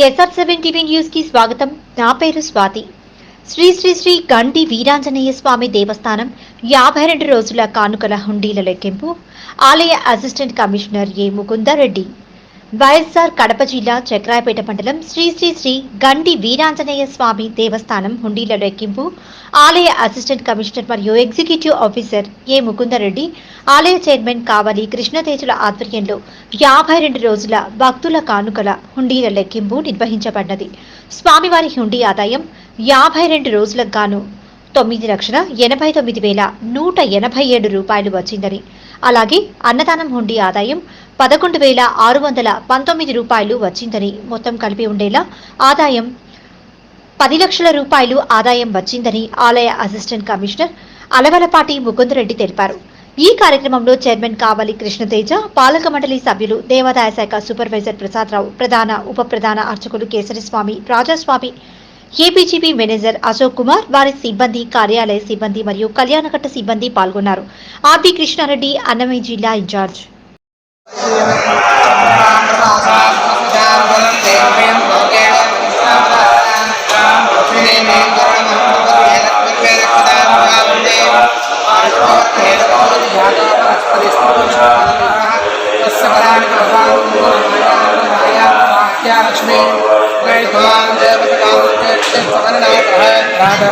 SR seven TV న్యూస్కి స్వాగతం. నా పేరు స్వాతి. శ్రీ శ్రీ శ్రీ గంటి వీరాంజనేయ స్వామి దేవస్థానం యాభై రెండు రోజుల కానుకల హుండీల లెక్కింపు. ఆలయ assistant commissioner A Mukundareddy YSR Kadapa జిల్లా చక్రాయపేట మండలం శ్రీ శ్రీ శ్రీ గండి వీరాంజనేయ స్వామి దేవస్థానం హుండీల లెక్కింపు ఆలయ అసిస్టెంట్ కమిషనర్ మరియు ఎగ్జిక్యూటివ్ ఆఫీసర్ ఏ ముకుందరెడ్డి ఆలయ చైర్మన్ కావలి కృష్ణతేజుల ఆధ్వర్యంలో యాభై రెండు రోజుల భక్తుల కానుకల హుండీల లెక్కింపు నిర్వహించబడ్డది స్వామివారి హుండీ ఆదాయం యాభై రెండు రోజులకు గాను తొమ్మిది లక్షల ఎనభై తొమ్మిది వేల నూట ఎనభై ఏడు రూపాయలు వచ్చిందని. అలాగే అన్నదానం హుండీ ఆదాయం పదకొండు వేల ఆరు వందల పంతొమ్మిది రూపాయలు వచ్చిందని మొత్తం కలిపి ఉండేలా ఆదాయం పది లక్షల రూపాయలు ఆదాయం వచ్చిందని ఆలయ అసిస్టెంట్ కమిషనర్ అలవలపాటి ముకుందరెడ్డి తెలిపారు. ఈ కార్యక్రమంలో చైర్మన్ కావలి కృష్ణతేజ పాలక మండలి సభ్యులు దేవాదాయ శాఖ సూపర్వైజర్ ప్రసాదరావు ప్రధాన ఉప ప్రధాన అర్చకులు కేసరిస్వామి రాజాస్వామి ఏపీజీబీ మేనేజర్ అశోక్ కుమార్ వారి సిబ్బంది కార్యాలయ సిబ్బంది మరియు కళ్యాణకట్ట సిబ్బంది పాల్గొన్నారు. ఆర్బి కృష్ణారెడ్డి అన్నమయ్య జిల్లా ఇన్ఛార్జ్. భగవాన్ చూడు రాజా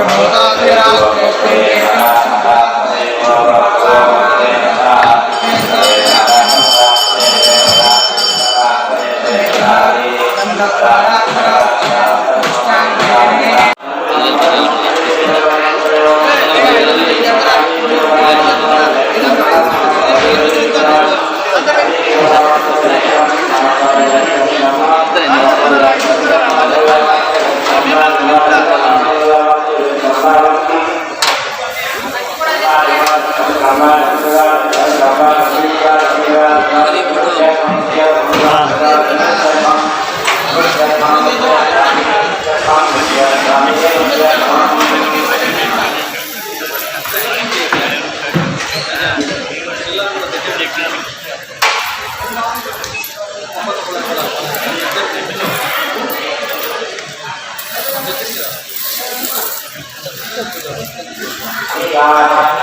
God.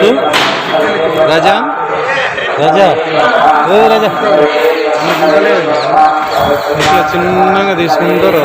ఏ రాజా ఇట్లా చిన్నగా తీసుకుంటారు